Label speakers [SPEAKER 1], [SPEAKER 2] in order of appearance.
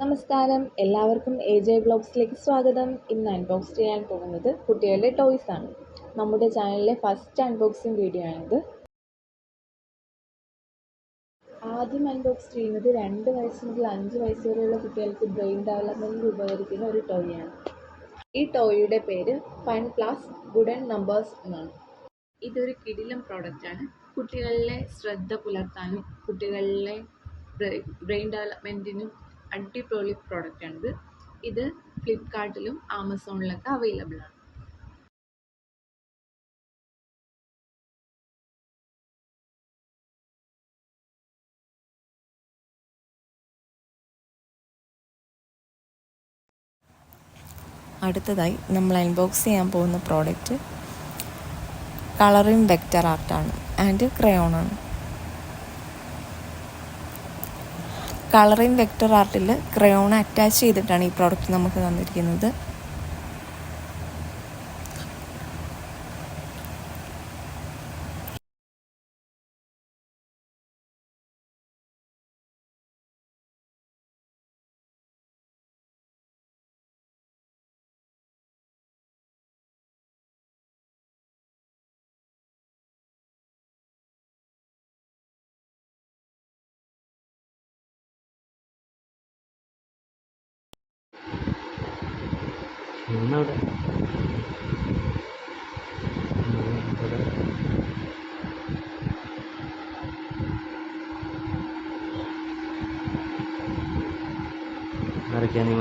[SPEAKER 1] നമസ്കാരം. എല്ലാവർക്കും A J ബ്ലോഗ്സിലേക്ക് സ്വാഗതം. ഇന്ന് അൺബോക്സ് ചെയ്യാൻ പോകുന്നത് കുട്ടികളുടെ ടോയ്സ് ആണ്. നമ്മുടെ ചാനലിലെ ഫസ്റ്റ് അൺബോക്സിങ് വീഡിയോ ആണിത്. ആദ്യം അൺബോക്സ് ചെയ്യുന്നത് രണ്ട് വയസ്സ് മുതൽ അഞ്ച് വയസ്സ് വരെയുള്ള കുട്ടികൾക്ക് ബ്രെയിൻ ഡെവലപ്മെന്റിൽ ഉപകരിക്കുന്ന ഒരു ടോയ് ആണ്. ഈ ടോയിയുടെ പേര് ഫൺ പ്ലസ് ഗുഡൻ നമ്പേഴ്സ് എന്നാണ്. ഇതൊരു കിടിലം പ്രോഡക്റ്റാണ് കുട്ടികളിലെ ശ്രദ്ധ പുലർത്താനും കുട്ടികളിലെ ബ്രെയിൻ ഡെവലപ്മെന്റിനും അടിപൊളി പ്രോഡക്റ്റാണിത് ഇത് ഫ്ലിപ്കാർട്ടിലും ആമസോണിലൊക്കെ അവൈലബിൾ ആണ്.
[SPEAKER 2] അടുത്തതായി നമ്മൾ അൺബോക്സ് ചെയ്യാൻ പോകുന്ന പ്രോഡക്റ്റ് കളറിംഗ് വെക്റ്റർ ആർട്ടാണ് ആൻഡ് ക്രയോണാണ് കളറിംഗ് വെക്ടർ ആർട്ടിൽ ക്രയോൺ അറ്റാച്ച് ചെയ്തിട്ടാണ് ഈ പ്രോഡക്റ്റ് നമുക്ക് തന്നിരിക്കുന്നത്.
[SPEAKER 3] ഒന്നവിടെ വരയ്ക്കാൻ നീ